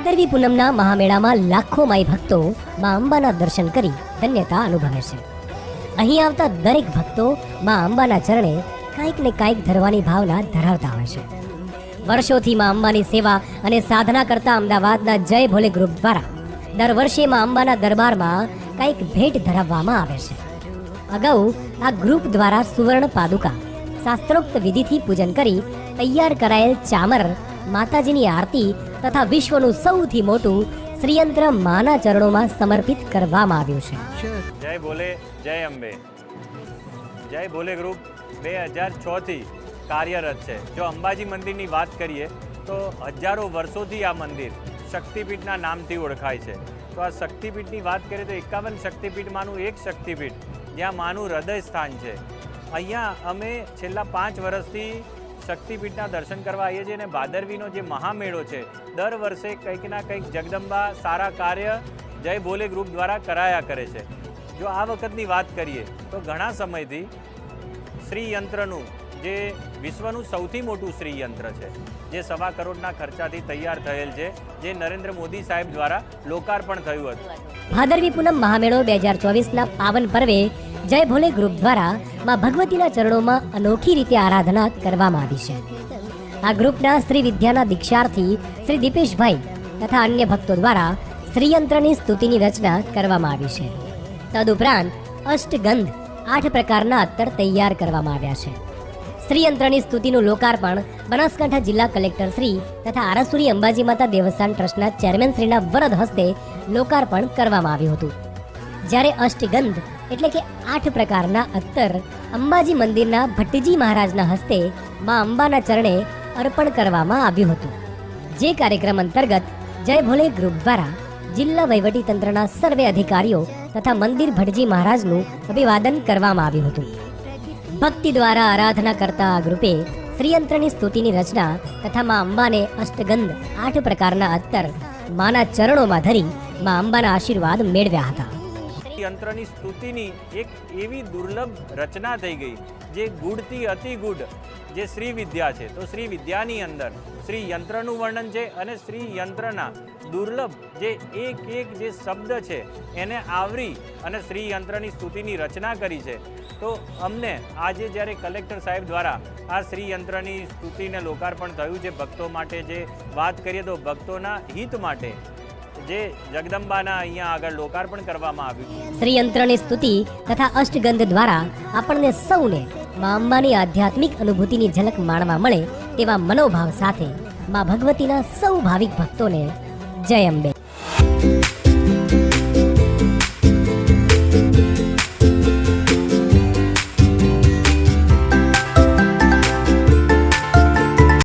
ભાદરવી પૂનમના મહામેળામાં લાખો માઈ ભક્તો મા અંબાના દર્શન કરી ધન્યતા અનુભવે છે. અહીં આવતા દરેક ભક્તો મા અંબાના ચરણે કાંઈક ને કાંઈક ધરવાની ભાવના ધરાવતા હોય છે. વર્ષોથી મા અંબાની સેવા અને સાધના કરતા અમદાવાદના જય ભોલે ગ્રુપ દ્વારા દર વર્ષે મા અંબાના દરબારમાં કંઈક ભેટ ધરાવવામાં આવે છે. અગાઉ આ ગ્રુપ દ્વારા સુવર્ણ પાદુકા શાસ્ત્રોક્ત વિધિથી પૂજન કરી તૈયાર કરાયેલ ચામર માતાજીની આરતી તથા વિશ્વનું સૌથી મોટું શ્રીયંત્ર માના ચરણોમાં સમર્પિત કરવામાં આવ્યું છે. જય ભોલે, જય અંબે. જય ભોલે ગ્રુપ, બે હજાર છથી કાર્યરત છે. જો અંબાજી મંદિરની વાત કરીએ, તો હજારો વર્ષોથી આ મંદિર શક્તિપીઠના નામથી ઓળખાય છે. તો આ શક્તિપીઠની વાત કરીએ તો એકાવન શક્તિપીઠમાંનું એક શક્તિપીઠ, જ્યાં માનું હૃદય સ્થાન છે. અહીંયા અમે છેલ્લા પાંચ વર્ષથી શક્તિપીઠના દર્શન કરવા આવીએ છીએ અને ભાદરવીનો જે મહામેળો છે, દર વર્ષે કંઈક ના કંઈક જગદંબા સારા કાર્ય જય ભોલે ગ્રુપ દ્વારા કરાયા કરે છે. જો આ વખતની વાત કરીએ, તો ઘણા સમયથી શ્રીયંત્રનું, જે વિશ્વનું સૌથી મોટું શ્રી યંત્ર છે, જે સવા કરોડના ખર્ચાથી તૈયાર થયેલ છે, જે નરેન્દ્ર મોદી સાહેબ દ્વારા લોકાર્પણ થયું હતું. ભાદરવી પૂનમ મહામેળો બે હજાર પાવન પર્વે જય ભોલે ગ્રુપ દ્વારા માં ભગવતીના ચરણોમાં અનોખી રીતે આરાધના કરવામાં આવી છે. આ ગ્રુપના શ્રી વિદ્યાના દીક્ષાર્થી શ્રી દીપેશભાઈ તથા અન્ય ભક્તો દ્વારા શ્રીયંત્રની સ્તુતિની રચના કરવામાં આવી છે. તદુપરાંત અષ્ટગંધ આઠ પ્રકારના અત્તર તૈયાર કરવામાં આવ્યા છે. શ્રીયંત્રની સ્તુતિનું લોકાર્પણ બનાસકાંઠા જિલ્લા કલેક્ટર શ્રી તથા આરાસુરી અંબાજી માતા દેવસ્થાન ટ્રસ્ટના ચેરમેન શ્રીના વરદ હસ્તે લોકાર્પણ કરવામાં આવ્યું હતું. જ્યારે અષ્ટગંધ એટલે કે આઠ પ્રકારના અત્તર અંબાજી મંદિરના ભટ્ટજી મહારાજના હસ્તે મા અંબાના ચરણે અર્પણ કરવામાં આવ્યું હતું. જે કાર્યક્રમ અંતર્ગત જય ભોલે ગ્રુપ દ્વારા જિલ્લા વહીવટી તંત્રના સર્વે અધિકારીઓ તથા મંદિર ભટજી મહારાજનું અભિવાદન કરવામાં આવ્યું હતું. ભક્તિ દ્વારા આરાધના કરતા આ ગ્રુપે શ્રીયંત્રની સ્તુતિની રચના તથા મા અંબાને અષ્ટગંધ આઠ પ્રકારના અત્તર માના ચરણોમાં ધરી મા અંબાના આશીર્વાદ મેળવ્યા હતા. યંત્રની સ્તુતિની એક એવી દુર્લભ રચના થઈ ગઈ, જે ગુડથી અતિ ગુડ જે શ્રી વિદ્યા છે. તો શ્રી વિદ્યાની અંદર શ્રી યંત્રનું વર્ણન છે અને શ્રી યંત્રના દુર્લભ જે એક એક જે શબ્દ છે, એને આવરી અને શ્રી યંત્રની સ્તુતિની રચના કરી છે. તો અમને આજે જ્યારે કલેક્ટર સાહેબ દ્વારા આ શ્રી યંત્રની સ્તુતિને લોકાર્પણ થયું છે ભક્તો માટે જે વાત કરીએ તો ભક્તોના હિત માટે જે જગદંબાના અહીંયા આગળ લોકાર્પણ કરવામાં આવ્યું શ્રીયંત્રની સ્તુતિ તથા અષ્ટગંધ દ્વારા આપણને સૌને મા અંબાની આધ્યાત્મિક અનુભૂતિની ઝલક માણવા મળે તેવા મનોભાવ સાથે મા ભગવતીના સૌ ભાવિક ભક્તોને જય અંબે.